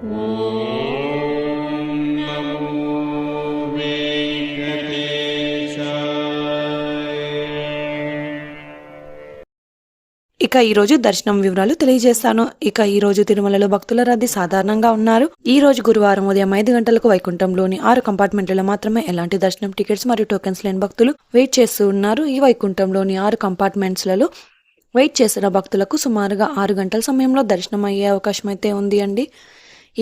ఇక ఈ రోజు దర్శనం వివరాలు తెలియజేస్తాను. ఇక ఈ రోజు తిరుమలలో భక్తుల రద్దీ సాధారణంగా ఉన్నారు. ఈ రోజు గురువారం ఉదయం ఐదు గంటలకు వైకుంఠంలోని ఆరు కంపార్ట్మెంట్లలో మాత్రమే ఎలాంటి దర్శనం టికెట్స్ మరియు టోకెన్స్ లేని భక్తులు వెయిట్ చేస్తూ ఉన్నారు. ఈ వైకుంఠంలోని ఆరు కంపార్ట్మెంట్స్లలో వెయిట్ చేసిన భక్తులకు సుమారుగా ఆరు గంటల సమయంలో దర్శనం అయ్యే అవకాశం అయితే ఉంది అండి.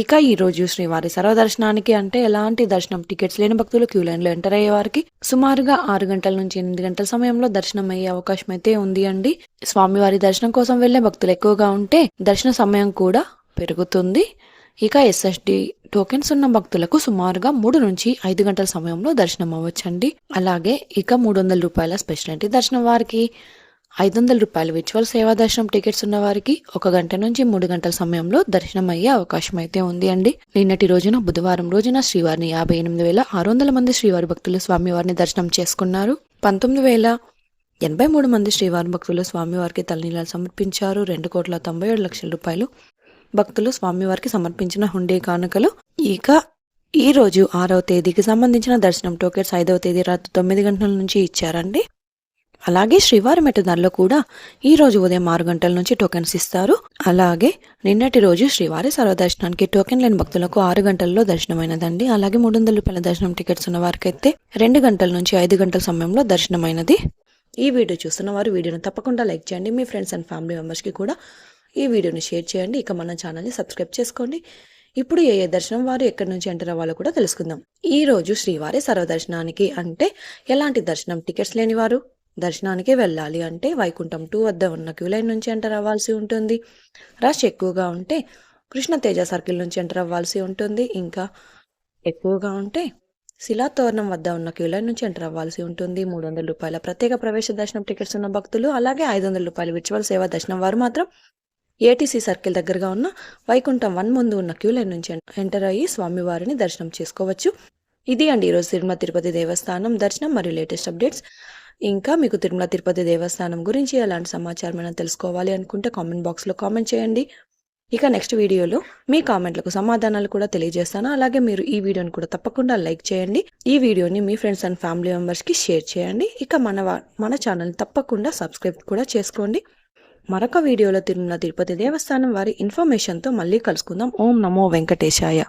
ఇక ఈరోజు శ్రీవారి సర్వదర్శనానికి అంటే ఎలాంటి దర్శనం? టికెట్స్ లేని భక్తులు క్యూ లైన్లో ఎంటర్ అయ్యే వారికి సుమారుగా ఆరు గంటల నుంచి ఎనిమిది గంటల సమయంలో దర్శనం అయ్యే అవకాశం అయితే ఉంది అండి. స్వామివారి దర్శనం కోసం వెళ్ళే భక్తులు ఎక్కువగా ఉంటే దర్శన సమయం కూడా పెరుగుతుంది. ఇక ఎస్ఎస్డి టోకెన్స్ ఉన్న భక్తులకు సుమారుగా మూడు నుంచి ఐదు గంటల సమయంలో దర్శనం అవ్వచ్చండి. అలాగే ఇక మూడు వందల రూపాయల స్పెషాలిటీ దర్శనం వారికి. ఐదు వందల రూపాయలు విచువల్ సేవా దర్శనం టికెట్స్ ఉన్న వారికి ఒక గంట నుంచి మూడు గంటల సమయంలో దర్శనం అయ్యే అవకాశం అయితే ఉంది అండి. నిన్నటి రోజున బుధవారం రోజున శ్రీవారిని యాభై ఎనిమిది వేల ఆరు వందల మంది శ్రీవారి భక్తులు స్వామివారిని దర్శనం చేసుకున్నారు. పంతొమ్మిది వేల ఎనభై మూడు మంది శ్రీవారి భక్తులు స్వామివారికి తలనీలాలు సమర్పించారు. రెండు కోట్ల తొంభై ఏడు లక్షల రూపాయలు భక్తులు స్వామివారికి సమర్పించిన హుండీ కానుకలు. ఇక ఈ రోజు ఆరవ తేదీకి సంబంధించిన దర్శనం టోకెట్స్ ఐదవ తేదీ రాత్రి తొమ్మిది గంటల నుంచి ఇచ్చారండి. అలాగే శ్రీవారి మెట్టదారిలో కూడా ఈ రోజు ఉదయం ఆరు గంటల నుంచి టోకెన్స్ ఇస్తారు. అలాగే నిన్నటి రోజు శ్రీవారి సర్వదర్శనానికి టోకెన్ లేని భక్తులకు ఆరు గంటల్లో దర్శనమైనదండి. అలాగే మూడు వందల రూపాయల దర్శనం టికెట్స్ ఉన్న వారికైతే రెండు గంటల నుంచి ఐదు గంటల సమయంలో దర్శనమైనది. ఈ వీడియో చూస్తున్న వారు వీడియోను తప్పకుండా లైక్ చేయండి. మీ ఫ్రెండ్స్ అండ్ ఫ్యామిలీ మెంబర్స్కి కూడా ఈ వీడియోని షేర్ చేయండి. ఇక మన ఛానల్ని సబ్స్క్రైబ్ చేసుకోండి. ఇప్పుడు ఏ ఏ దర్శనం వారు ఎక్కడి నుంచి ఎంటర్ అవ్వాలో కూడా తెలుసుకుందాం. ఈ రోజు శ్రీవారి సర్వదర్శనానికి అంటే ఎలాంటి దర్శనం టికెట్స్ లేని వారు దర్శనానికి వెళ్ళాలి అంటే వైకుంఠం టూ వద్ద ఉన్న క్యూ లైన్ నుంచి ఎంటర్ అవ్వాల్సి ఉంటుంది. రష్ ఎక్కువగా ఉంటే కృష్ణ తేజ సర్కిల్ నుంచి ఎంటర్ అవ్వాల్సి ఉంటుంది. ఇంకా ఎక్కువగా ఉంటే శిలాతోరణం వద్ద ఉన్న క్యూ లైన్ నుంచి ఎంటర్ అవ్వాల్సి ఉంటుంది. మూడు వందల రూపాయల ప్రత్యేక ప్రవేశ దర్శనం టికెట్స్ ఉన్న భక్తులు అలాగే ఐదు వందల రూపాయల విర్చువల్ సేవా దర్శనం వారు మాత్రం ఏటీసీ సర్కిల్ దగ్గరగా ఉన్న వైకుంఠం వన్ ముందు ఉన్న క్యూ లైన్ నుంచి ఎంటర్ అయ్యి స్వామివారిని దర్శనం చేసుకోవచ్చు. ఇది అండి ఈరోజు తిరుమల తిరుపతి దేవస్థానం దర్శనం మరియు లేటెస్ట్ అప్డేట్స్. ఇంకా మీకు తిరుమల తిరుపతి దేవస్థానం గురించి ఎలాంటి సమాచారం అయినా తెలుసుకోవాలి అనుకుంటే కామెంట్ బాక్స్లో కామెంట్ చేయండి. ఇక నెక్స్ట్ వీడియోలో మీ కామెంట్లకు సమాధానాలు కూడా తెలియజేస్తాను. అలాగే మీరు ఈ వీడియోని కూడా తప్పకుండా లైక్ చేయండి. ఈ వీడియోని మీ ఫ్రెండ్స్ అండ్ ఫ్యామిలీ మెంబర్స్కి షేర్ చేయండి. ఇక మన మన ఛానల్ తప్పకుండా సబ్స్క్రైబ్ కూడా చేసుకోండి. మరొక వీడియోలో తిరుమల తిరుపతి దేవస్థానం వారి ఇన్ఫర్మేషన్తో మళ్ళీ కలుసుకుందాం. ఓం నమో వెంకటేశాయ.